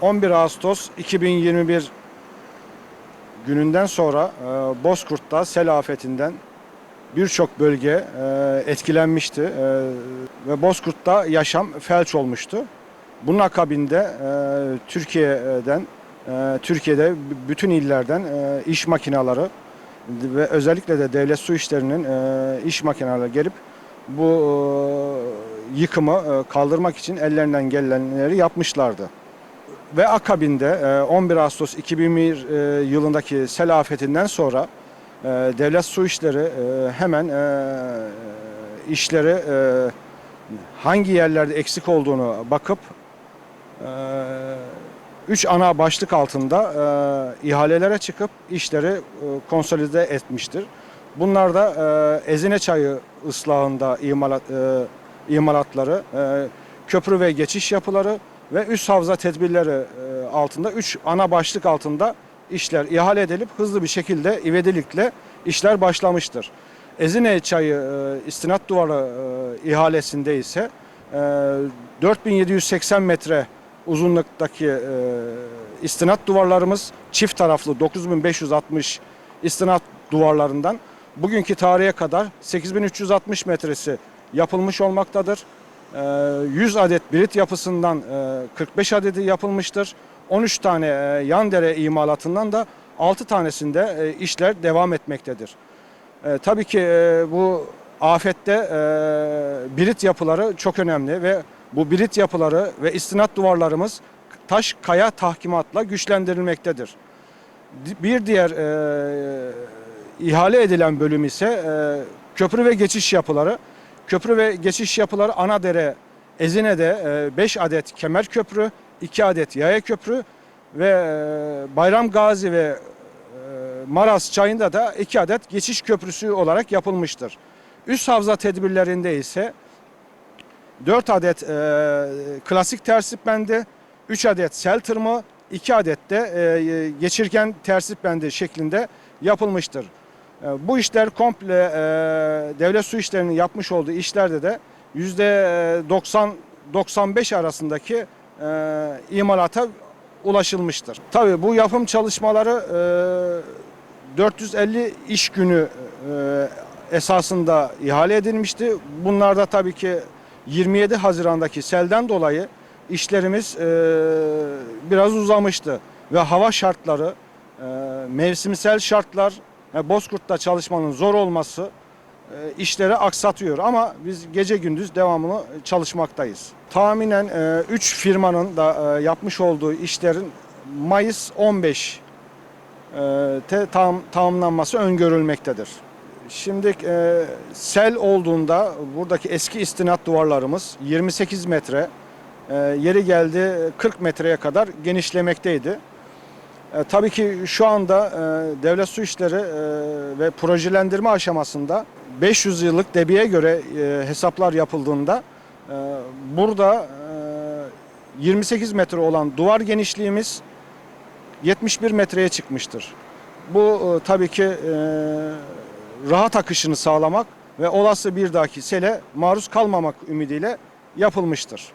11 Ağustos 2021 gününden sonra e, Bozkurt'ta sel afetinden birçok bölge e, etkilenmişti e, ve Bozkurt'ta yaşam felç olmuştu. Bunun akabinde e, Türkiye'den, e, Türkiye'de bütün illerden e, iş makineleri ve özellikle de devlet su işlerinin e, iş makineleri gelip bu e, yıkımı e, kaldırmak için ellerinden gelenleri yapmışlardı. Ve akabinde e, 11 Ağustos 2001 e, yılındaki sel afetinden sonra e, devlet su işleri e, hemen e, işleri e, hangi yerlerde eksik olduğunu bakıp e, üç ana başlık altında e, ihalelere çıkıp işleri e, konsolide etmiştir. Bunlar da e, Ezine Çayı ıslahında imalat, e, imalatları, e, köprü ve geçiş yapıları ve üst havza tedbirleri e, altında üç ana başlık altında işler ihale edilip hızlı bir şekilde ivedilikle işler başlamıştır. Ezine Çayı e, istinat duvarı e, ihalesinde ise e, 4780 metre uzunluktaki istinat duvarlarımız çift taraflı 9560 istinat duvarlarından bugünkü tarihe kadar 8360 metresi yapılmış olmaktadır. E, 100 adet birit yapısından e, 45 adedi yapılmıştır. 13 tane e, yan dere imalatından da 6 tanesinde e, işler devam etmektedir. E, tabii ki e, bu afette e, birit yapıları çok önemli ve bu birit yapıları ve istinat duvarlarımız taş kaya tahkimatla güçlendirilmektedir. Di- Bir diğer e, ihale edilen bölüm ise e, köprü ve geçiş yapıları. Köprü ve geçiş yapıları Anadere, Ezine'de 5 adet kemer köprü, 2 adet yaya köprü ve e, Bayram Gazi ve e, Maras çayında da 2 adet geçiş köprüsü olarak yapılmıştır. Üst havza tedbirlerinde ise 4 adet e, klasik tersip bendi, 3 adet sel tırmı, 2 adet de e, geçirgen tersip bendi şeklinde yapılmıştır. E, bu işler komple e, devlet su işlerinin yapmış olduğu işlerde de %90-95 arasındaki e, imalata ulaşılmıştır. Tabii bu yapım çalışmaları e, 450 iş günü esasında ihale edilmişti. Bunlarda tabii ki 27 Haziran'daki selden dolayı işlerimiz biraz uzamıştı ve hava şartları, mevsimsel şartlar, e, Bozkurt'ta çalışmanın zor olması e, işleri aksatıyor ama biz gece gündüz devamlı çalışmaktayız. Tahminen 3 firmanın da e, yapmış olduğu işlerin Mayıs 15 e, te tam, tamamlanması öngörülmektedir. Şimdi e, sel olduğunda buradaki eski istinat duvarlarımız 28 metre, e, yeri geldi 40 metreye kadar genişlemekteydi. E, tabii ki şu anda e, devlet su işleri e, ve projelendirme aşamasında 500 yıllık debiye göre e, hesaplar yapıldığında e, burada e, 28 metre olan duvar genişliğimiz 71 metreye çıkmıştır. Bu e, tabii ki e, rahat akışını sağlamak ve olası bir dahaki sele maruz kalmamak ümidiyle yapılmıştır.